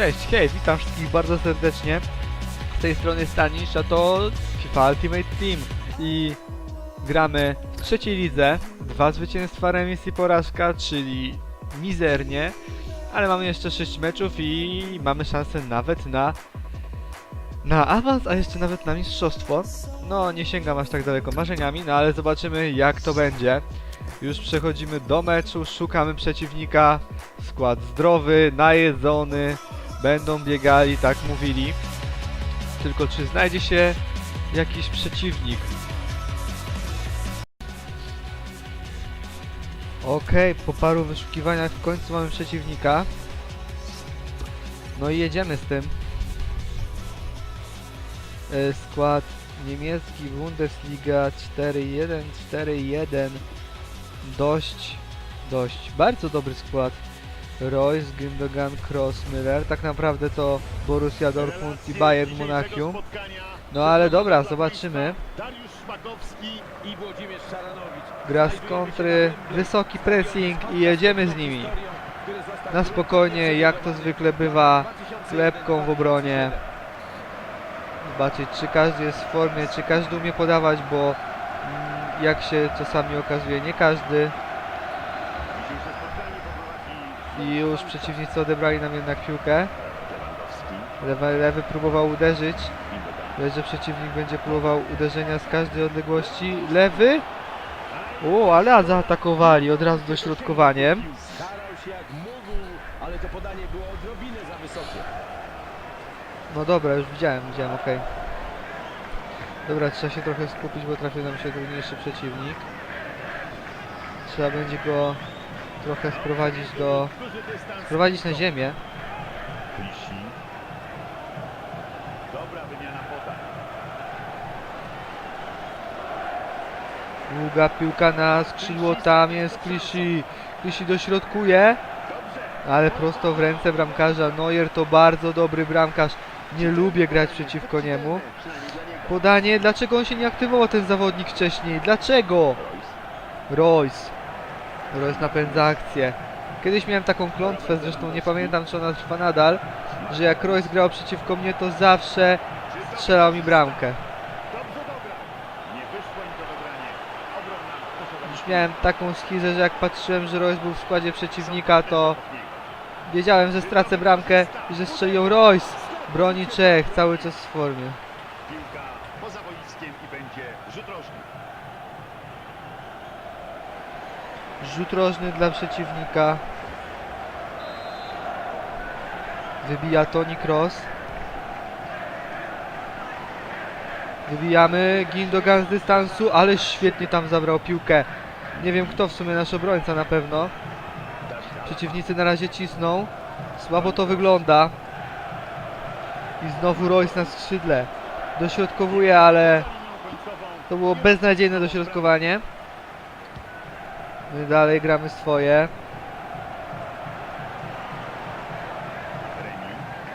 Cześć, hej, witam wszystkich bardzo serdecznie. Z tej strony Stanisz, a to FIFA Ultimate Team i gramy w trzeciej lidze. Dwa zwycięstwa, remis i porażka, czyli mizernie, ale mamy jeszcze 6 meczów i mamy szansę nawet na na awans, a jeszcze nawet na mistrzostwo. No, nie sięgam aż tak daleko marzeniami, no ale zobaczymy jak to będzie. Już przechodzimy do meczu, szukamy przeciwnika. Skład zdrowy, najedzony, będą biegali, tak mówili. Tylko czy znajdzie się jakiś przeciwnik? Okej, po paru wyszukiwaniach w końcu mamy przeciwnika. No i jedziemy z tym. E, skład niemiecki, Bundesliga 4-1, 4-1. Dość, dość, bardzo dobry skład. Royce, Gündogan, Kroos, Müller. Tak naprawdę to Borussia Dortmund i Bayern Monachium. No ale dobra, zobaczymy. Gra z kontry, wysoki pressing i jedziemy z nimi. Na spokojnie, jak to zwykle bywa, klepką w obronie. Zobaczyć, czy każdy jest w formie, czy każdy umie podawać, bo mm, jak się czasami okazuje, nie każdy. I już przeciwnicy odebrali nam jednak piłkę. Lewy, lewy próbował uderzyć. Lecz, że przeciwnik będzie próbował uderzenia z każdej odległości. Lewy? O, ale zaatakowali od razu dośrodkowaniem. No dobra, już widziałem, widziałem, okej. Dobra, trzeba się trochę skupić, bo trafił nam się trudniejszy przeciwnik. Trzeba będzie go trochę sprowadzić do... Sprowadzić na ziemię. Długa piłka na skrzydło, tam jest Klisi. Klisi dośrodkuje, ale prosto w ręce bramkarza. Neuer to bardzo dobry bramkarz. Nie lubię grać przeciwko niemu. Podanie, dlaczego on się nie aktywował ten zawodnik wcześniej? Dlaczego? Royce. Royce napędza akcję. Kiedyś miałem taką klątwę, zresztą nie pamiętam czy ona trwa nadal, że jak Royce grał przeciwko mnie, to zawsze strzelał mi bramkę. Dobra. Już miałem taką schizę, że jak patrzyłem, że Royce był w składzie przeciwnika, to wiedziałem, że stracę bramkę i że strzelił Royce. Broni Czech, cały czas w formie. Piłka poza boiskiem i będzie rzut rożny. Rzut rożny dla przeciwnika. Wybija Toni Cross. Wybijamy Gindogan z dystansu, ale świetnie tam zabrał piłkę. Nie wiem kto, w sumie nasz obrońca na pewno. Przeciwnicy na razie cisną. Słabo to wygląda. I znowu Royce na skrzydle. Dośrodkowuje, ale to było beznadziejne dośrodkowanie. My dalej gramy swoje.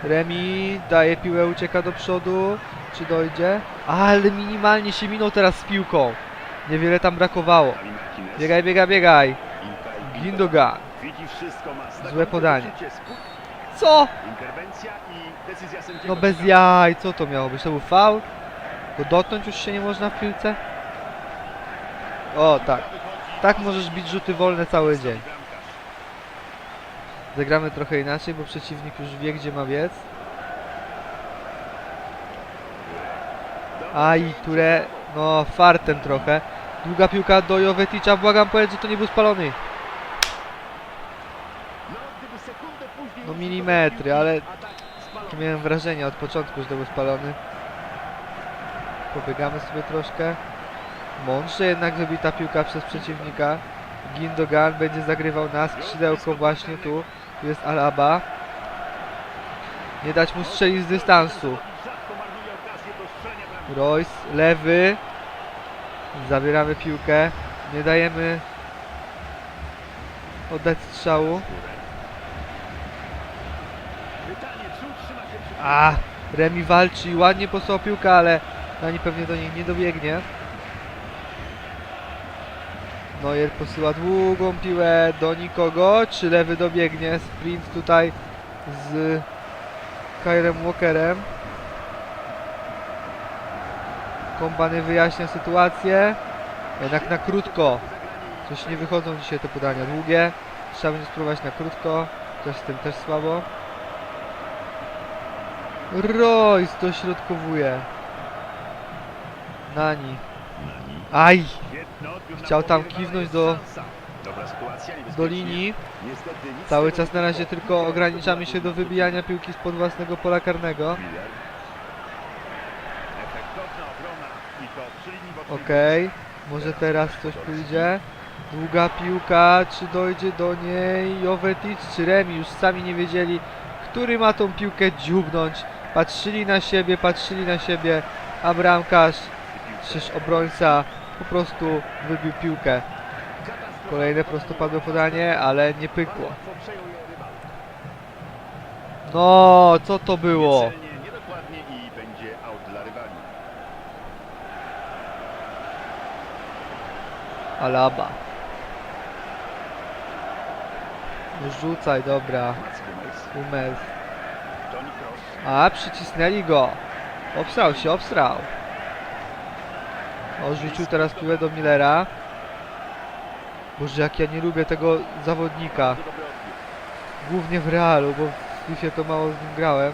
Remi. Daje piłę, ucieka do przodu. Czy dojdzie? Ale minimalnie się minął teraz z piłką. Niewiele tam brakowało. Biegaj, biegaj, biegaj. Gindogan. Złe podanie. Co? No bez jaj, co to miało być? To był faul? Bo dotknąć już się nie można w piłce? O, tak. Tak możesz bić rzuty wolne cały dzień. Zagramy trochę inaczej, bo przeciwnik już wie, gdzie ma biec. A i Ture, no fartem trochę. Długa piłka do Joveticza, błagam powiedz, że to nie był spalony. No milimetry, ale miałem wrażenie od początku, że to był spalony. Pobiegamy sobie troszkę. Mądrze jednak wybita piłka przez przeciwnika. Gindogan będzie zagrywał na skrzydełko właśnie tu. Tu jest Alaba. Nie dać mu strzelić z dystansu. Royce, lewy. Zabieramy piłkę. Nie dajemy oddać strzału. A, Remi walczy i ładnie posłał piłkę, ale Nani pewnie do niej nie dobiegnie. Neuer posyła długą piłę do nikogo. Czy lewy dobiegnie? Sprint tutaj z Kyrem Walkerem. Kompany wyjaśnia sytuację. Jednak na krótko. Coś nie wychodzą dzisiaj te podania długie. Trzeba będzie spróbować na krótko. Też z tym też słabo. Royce dośrodkowuje. Nani. Aj! Chciał tam kiwnąć do- Do linii. Cały z czas na razie tylko ograniczamy się do wybijania piłki spod własnego pola karnego. Okej, może teraz coś pójdzie. Długa piłka, czy dojdzie do niej Jovetic czy Remi? Już sami nie wiedzieli, który ma tą piłkę dziubnąć. Patrzyli na siebie, patrzyli na siebie, a bramkarz, czyż obrońca po prostu wybił piłkę. Kolejne prostopadłe podanie, ale nie pykło. No, co to było? Alaba. No Rzucaj, dobra. Hummels. A, przycisnęli go. Obsrał się, obsrał. Odrzucił teraz piłę do Millera. Boże, jak ja nie lubię tego zawodnika. Głównie w Realu, bo w FIFA to mało z nim grałem.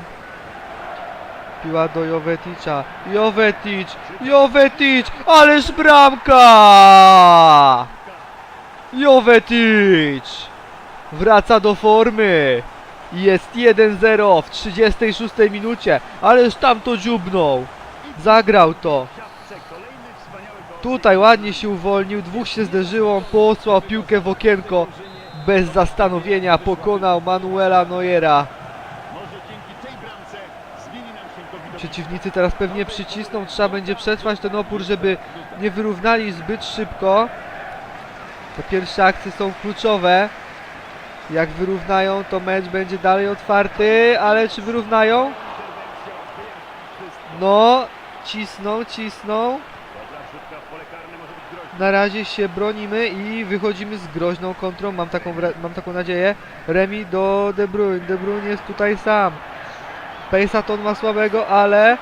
Piła do Joveticza. Jovetic! Jovetic! Ależ bramka! Jovetic! Wraca do formy. Jest 1-0 w 36 minucie. Ależ tam to dziubnął. Zagrał to. W siatce kolejny wspaniały gol. Tutaj ładnie się uwolnił. Dwóch się zderzyło. Posłał piłkę w okienko. Bez zastanowienia pokonał Manuela Neuera. Przeciwnicy teraz pewnie przycisną. Trzeba będzie przetrwać ten opór, żeby nie wyrównali zbyt szybko. Te pierwsze akcje są kluczowe. Jak wyrównają, to mecz będzie dalej otwarty, ale czy wyrównają? No, cisną, cisną. Dobra wrzutka w pole karne może być groźna. Na razie się bronimy i wychodzimy z groźną kontrą. Mam taką, mam taką nadzieję. Remi do De Bruyne. De Bruyne jest tutaj sam. Pejsaton ma słabego, ale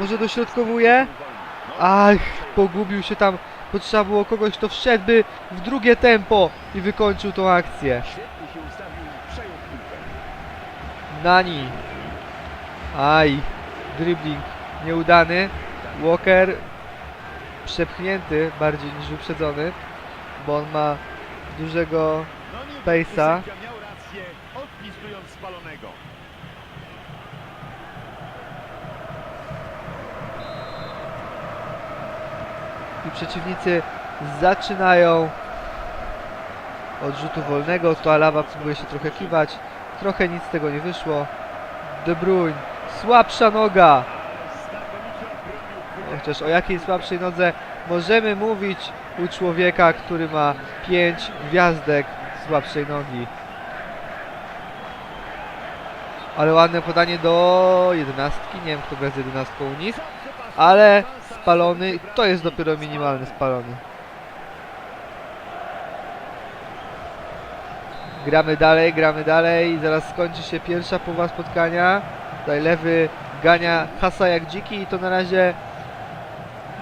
może dośrodkowuje. Ach, pogubił się tam. Potrzeba było kogoś, kto wszedłby w drugie tempo i wykończył tą akcję. Nani. Aj, dribbling nieudany. Walker przepchnięty bardziej niż wyprzedzony, bo on ma dużego spalonego. i przeciwnicy zaczynają od rzutu wolnego. To Alaba próbuje się trochę kiwać. Trochę nic z tego nie wyszło. De Bruyne, słabsza noga. Chociaż o jakiej słabszej nodze możemy mówić u człowieka, który ma 5 gwiazdek słabszej nogi. Ale ładne podanie do jedenastki. Nie wiem kto gra z jedenastką u nich. Ale spalony. To jest dopiero minimalny spalony. Gramy dalej, gramy dalej. Zaraz skończy się pierwsza połowa spotkania. Tutaj lewy gania hasa jak dziki i to na razie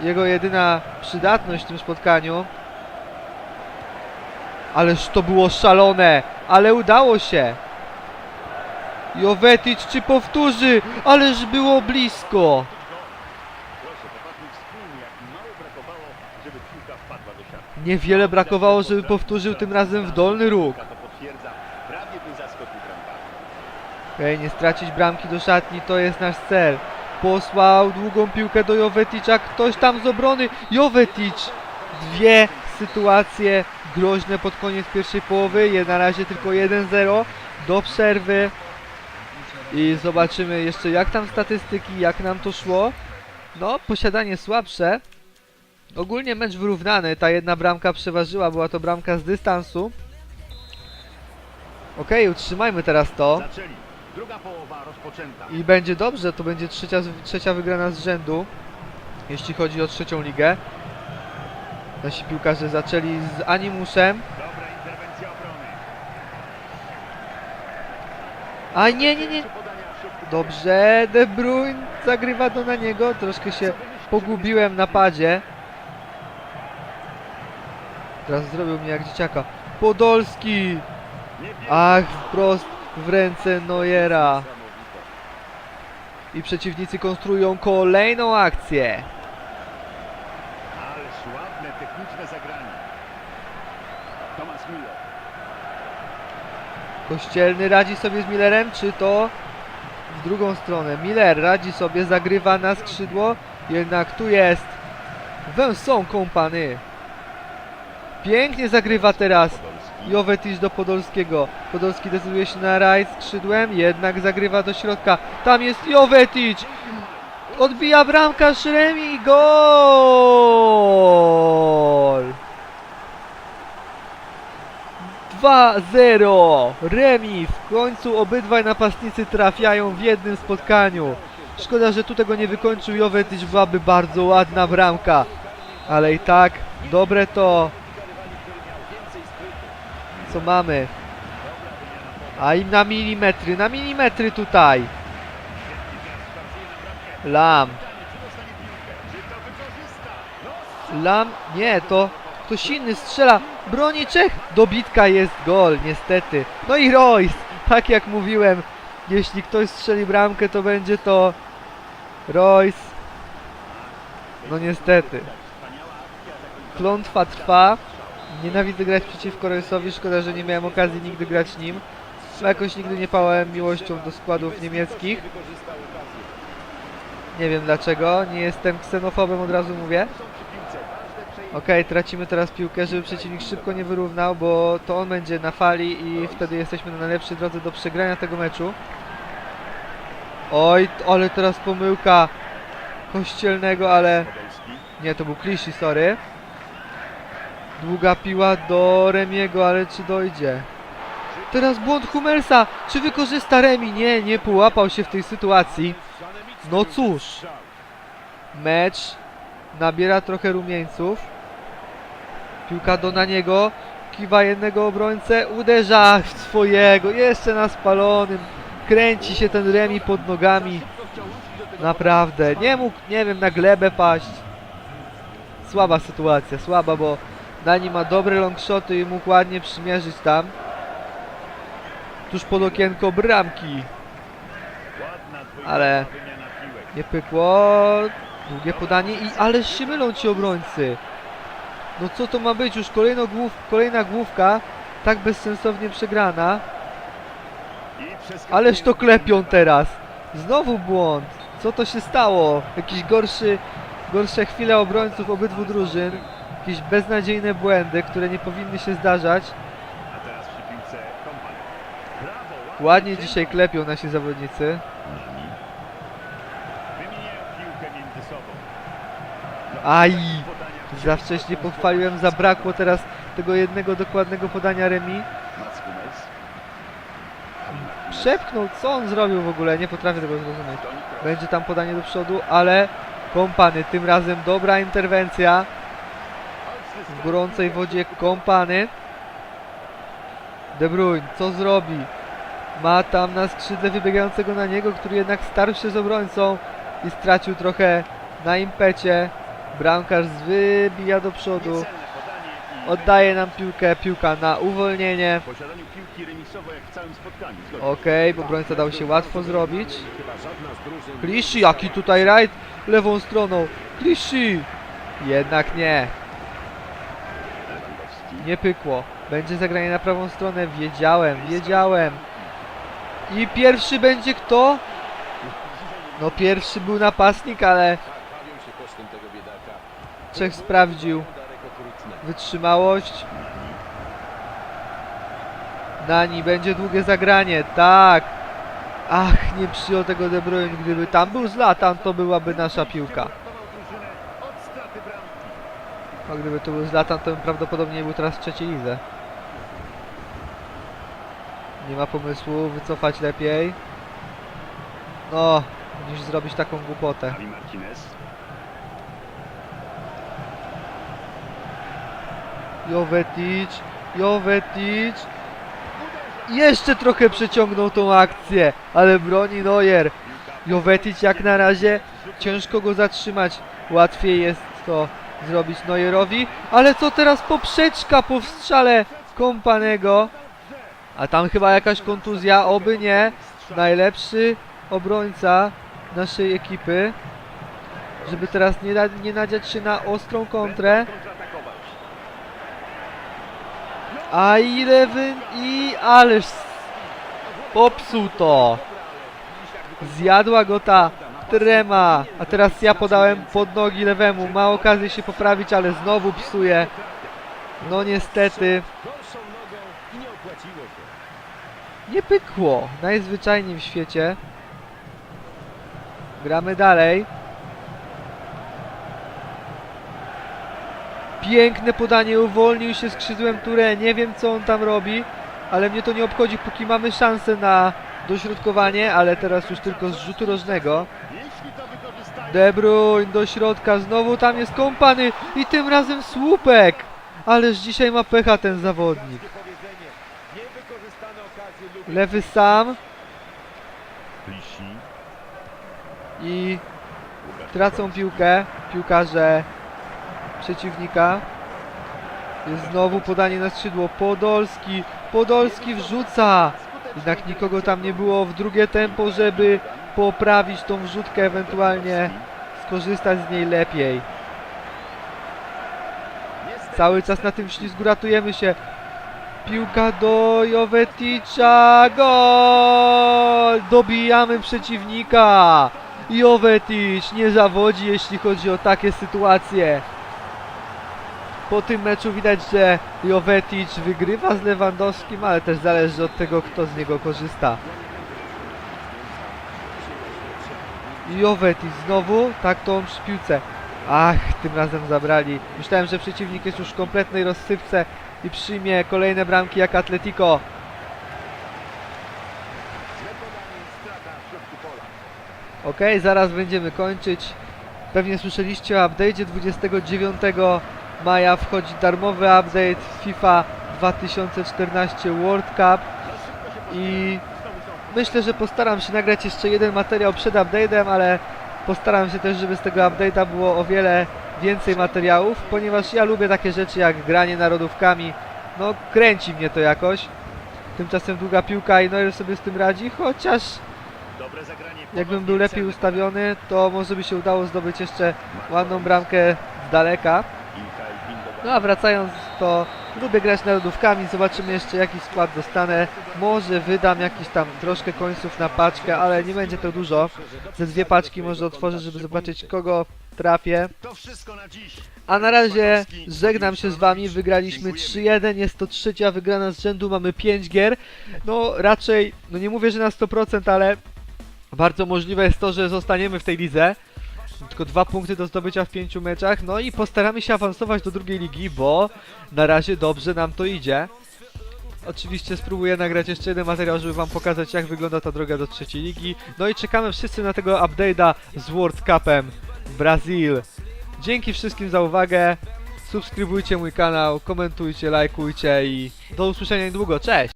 jego jedyna przydatność w tym spotkaniu. Ależ to było szalone, ale udało się. Jovetic czy powtórzy? Ależ było blisko. Niewiele brakowało, żeby powtórzył tym razem w dolny róg. Okej, nie stracić bramki do szatni, to jest nasz cel. Posłał długą piłkę do Joveticza, ktoś tam z obrony. Jovetic! Dwie sytuacje groźne pod koniec pierwszej połowy. Na razie tylko 1-0 do przerwy. I zobaczymy jeszcze jak tam statystyki, jak nam to szło. No, posiadanie słabsze. Ogólnie mecz wyrównany, ta jedna bramka przeważyła, była to bramka z dystansu. Okej, utrzymajmy teraz to. Druga połowa rozpoczęta. I będzie dobrze, to będzie trzecia, trzecia wygrana z rzędu, jeśli chodzi o trzecią ligę. Nasi piłkarze zaczęli z animusem. Dobra interwencja obrony. A nie, nie, nie. Dobrze, De Bruyne zagrywa do na niego. Troszkę się pogubiłem na padzie. Teraz zrobił mnie jak dzieciaka. Podolski! Ach, wprost w ręce Neuera. I przeciwnicy konstruują kolejną akcję. Ależ ładne techniczne zagranie. Thomas Müller. Kościelny radzi sobie z Millerem, czy to w drugą stronę? Miller radzi sobie, zagrywa na skrzydło, jednak tu jest Vincent Kompany. Pięknie zagrywa teraz Jovetic do Podolskiego. Podolski decyduje się na raj skrzydłem, jednak zagrywa do środka. Tam jest Jovetic! Odbija bramka Szremi gol! 2-0! Remis! W końcu obydwaj napastnicy trafiają w jednym spotkaniu. Szkoda, że tu tego nie wykończył Jovetic, byłaby bardzo ładna bramka. Ale i tak, dobre to. Co mamy? A im na milimetry, na milimetry tutaj. Lam. Lam, nie, to ktoś inny strzela. Broni Czech. Dobitka jest gol, niestety. No i Royce. Tak jak mówiłem, jeśli ktoś strzeli bramkę, to będzie to Royce. No niestety. Klątwa trwa. Nienawidzę grać przeciwko Royce'owi. Szkoda, że nie miałem okazji nigdy grać nim. Jakoś nigdy nie pałałem miłością do składów niemieckich. Nie wiem dlaczego. Nie jestem ksenofobem, od razu mówię. Okej, tracimy teraz piłkę, żeby przeciwnik szybko nie wyrównał, bo to on będzie na fali i wtedy jesteśmy na najlepszej drodze do przegrania tego meczu. Oj, ale teraz pomyłka kościelnego, ale nie, to był Kliszy, sorry. Długa piła do Remiego, ale czy dojdzie? Teraz błąd Hummelsa. Czy wykorzysta Remi? Nie, nie połapał się w tej sytuacji. No cóż. Mecz nabiera trochę rumieńców. Piłka do na niego. Kiwa jednego obrońcę. Uderza w swojego. Jeszcze na spalonym. Kręci się ten Remi pod nogami. Naprawdę. Nie mógł, nie wiem, na glebę paść. Słaba sytuacja, słaba, bo Nani ma dobre longshoty i mógł ładnie przymierzyć tam. Tuż pod okienko bramki. Ale-. Nie pykło. Długie podanie i ależ się mylą ci obrońcy. No co to ma być? Już kolejno głów, kolejna główka. Tak bezsensownie przegrana. Ależ to klepią teraz. Znowu błąd. Co to się stało? Jakiś gorszy, gorsze chwile obrońców obydwu drużyn. Jakieś beznadziejne błędy, które nie powinny się zdarzać. Ładnie dzisiaj klepią nasi zawodnicy. Aj! Za wcześnie pochwaliłem, zabrakło teraz tego jednego dokładnego podania Remi. Przepchnął, co on zrobił w ogóle? Nie potrafię tego zrozumieć. Będzie tam podanie do przodu, ale kompany, tym razem dobra interwencja. W gorącej wodzie kompany. De Bruyne, co zrobi? Ma tam na skrzydle wybiegającego na niego, który jednak starł się z obrońcą i stracił trochę na impecie. Bramkarz wybija do przodu. Oddaje nam piłkę, piłka na uwolnienie. Okej, bo obrońca dał się łatwo zrobić. Kliszy, jaki tutaj rajd lewą stroną. Kliszy! Jednak nie. Nie pykło. Będzie zagranie na prawą stronę. Wiedziałem, wiedziałem. I pierwszy będzie kto? No pierwszy był napastnik, ale Czech sprawdził wytrzymałość. Nani, będzie długie zagranie, tak. Ach, nie przyjął tego De Bruyne. Gdyby tam był Zlatan, to byłaby nasza piłka. A gdyby to był Zlatan, to bym prawdopodobnie był teraz w trzeciej lidze. Nie ma pomysłu, wycofać lepiej. No, niż zrobić taką głupotę. Jovetic, Jovetic. Jeszcze trochę przeciągnął tą akcję, ale broni Neuer. Jovetic jak na razie ciężko go zatrzymać. Łatwiej jest to zrobić Neuerowi. Ale co teraz poprzeczka po wstrzale Kompanego? A tam chyba jakaś kontuzja, oby nie. Najlepszy obrońca naszej ekipy. Żeby teraz nie, nie nadziać się na ostrą kontrę. A wy... i ależ... Popsuł to. Zjadła go ta trema. A teraz ja podałem pod nogi lewemu. Ma okazję się poprawić, ale znowu psuje. No niestety. Nie pykło. Najzwyczajniej w świecie. Gramy dalej. Piękne podanie, uwolnił się skrzydłem Touré. Nie wiem co on tam robi, ale mnie to nie obchodzi, póki mamy szansę na dośrodkowanie, ale teraz już tylko z rzutu rożnego. De Bruyne do środka, znowu tam jest kompany i tym razem słupek. Ależ dzisiaj ma pecha ten zawodnik. Lewy sam i tracą piłkę piłkarze przeciwnika. Jest znowu podanie na skrzydło. Podolski, Podolski wrzuca. Jednak nikogo tam nie było w drugie tempo, żeby poprawić tą wrzutkę, ewentualnie skorzystać z niej lepiej. Cały czas na tym ślizgu ratujemy się. Piłka do Joveticza. Gol! Dobijamy przeciwnika. Jovetic nie zawodzi, jeśli chodzi o takie sytuacje. Po tym meczu widać, że Jovetic wygrywa z Lewandowskim, ale też zależy od tego, kto z niego korzysta. Jovetic znowu, tak to on przy piłce. Ach, tym razem zabrali. Myślałem, że przeciwnik jest już w kompletnej rozsypce i przyjmie kolejne bramki jak Atletico. Ok, zaraz będziemy kończyć. Pewnie słyszeliście o update'cie 29 maja wchodzi darmowy update FIFA 2014 World Cup i myślę, że postaram się nagrać jeszcze jeden materiał przed update'em, ale postaram się też, żeby z tego update'a było o wiele więcej materiałów, ponieważ ja lubię takie rzeczy jak granie narodówkami. No, kręci mnie to jakoś. Tymczasem długa piłka i Neuer sobie z tym radzi, chociaż. Jakbym był lepiej ustawiony, to może by się udało zdobyć jeszcze ładną bramkę z daleka. No a wracając, to lubię grać narodówkami, zobaczymy jeszcze jaki skład dostanę. Może wydam jakiś tam troszkę końców na paczkę, ale nie będzie to dużo. Ze dwie paczki może otworzę, żeby zobaczyć kogo trafię. A na razie żegnam się z wami, wygraliśmy 3-1, jest to trzecia wygrana z rzędu, mamy 5 gier. No raczej, no nie mówię, że na 100%, ale bardzo możliwe jest to, że zostaniemy w tej lidze. Tylko dwa punkty do zdobycia w pięciu meczach, no i postaramy się awansować do drugiej ligi, bo na razie dobrze nam to idzie. Oczywiście spróbuję nagrać jeszcze jeden materiał, żeby wam pokazać jak wygląda ta droga do trzeciej ligi. No i czekamy wszyscy na tego update'a z World Cupem Brazil. Dzięki wszystkim za uwagę. Subskrybujcie mój kanał, komentujcie, lajkujcie i do usłyszenia niedługo. Cześć!